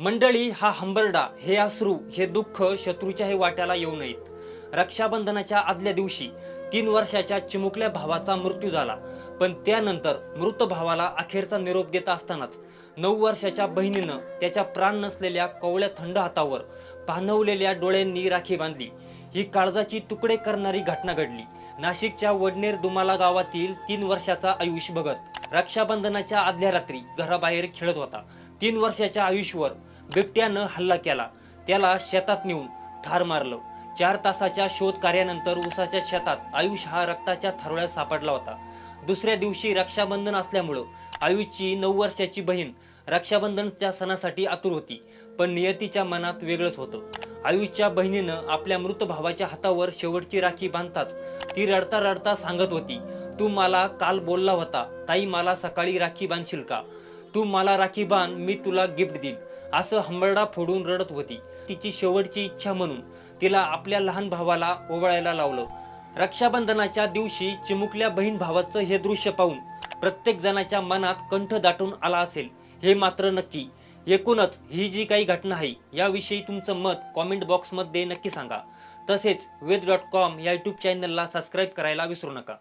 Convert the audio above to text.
मंडळी हा हंबरडा हे अश्रू हे दुःख शत्रूच्या हे वाट्याला येऊ नयेत. रक्षाबंधनाच्या आदल्या दिवशी तीन वर्षाच्या चिमुकल्या भावाचा मृत्यू झाला. पण त्यानंतर मृत भावाला अखेरचा निरोप देत असतानाच नऊ वर्षाच्या बहिणीनं त्याच्या प्राण नसलेल्या कवळ्या थंड हातावर पानवलेल्या डोळ्यांनी राखी बांधली. ही काळजाची तुकडे करणारी घटना घडली. नाशिकच्या वडनेर दुमाला गावातील तीन वर्षाचा आयुष भगत रक्षाबंधनाच्या आदल्या रात्री घराबाहेर खेळत होता. तीन वर्षाच्या आयुषवर बिबट्यानं हल्ला केला. त्याला शेतात नेऊन ठार मारलं. चार तासाच्या शोध कार्यानंतर उसाच्या शेतात आयुष हा रक्ताच्या थरोळ्यात सापडला होता. दुसऱ्या दिवशी रक्षाबंधन असल्यामुळं आयुषची नऊ वर्षाची बहीण रक्षाबंधनच्या सणासाठी आतुर होती पण नियतीच्या मनात वेगळंच होतं. आयुषच्या बहिणीनं आपल्या मृत भावाच्या हातावर शेवटची राखी बांधताच ती रडता रडता सांगत होती तू मला काल बोलला होता ताई मला सकाळी राखी बांधशील का? तू मला राखी बांध मी तुला गिफ्ट देईन. असं हंबरडा फोडून रडत होती. तिची शेवटची इच्छा म्हणून तिला आपल्या लहान भावाला ओवळायला लावलं. रक्षाबंधनाच्या दिवशी चिमुकल्या बहीण भावाचं हे दृश्य पाहून प्रत्येक जणाच्या मनात कंठ दाटून आला असेल. हे मात्र नक्की. एकूणच ही जी काही घटना आहे याविषयी तुमचं मत कॉमेंट बॉक्समध्ये नक्की सांगा. तसेच वेद डॉट कॉम या यूट्यूब चॅनलला सबस्क्राईब करायला विसरू नका.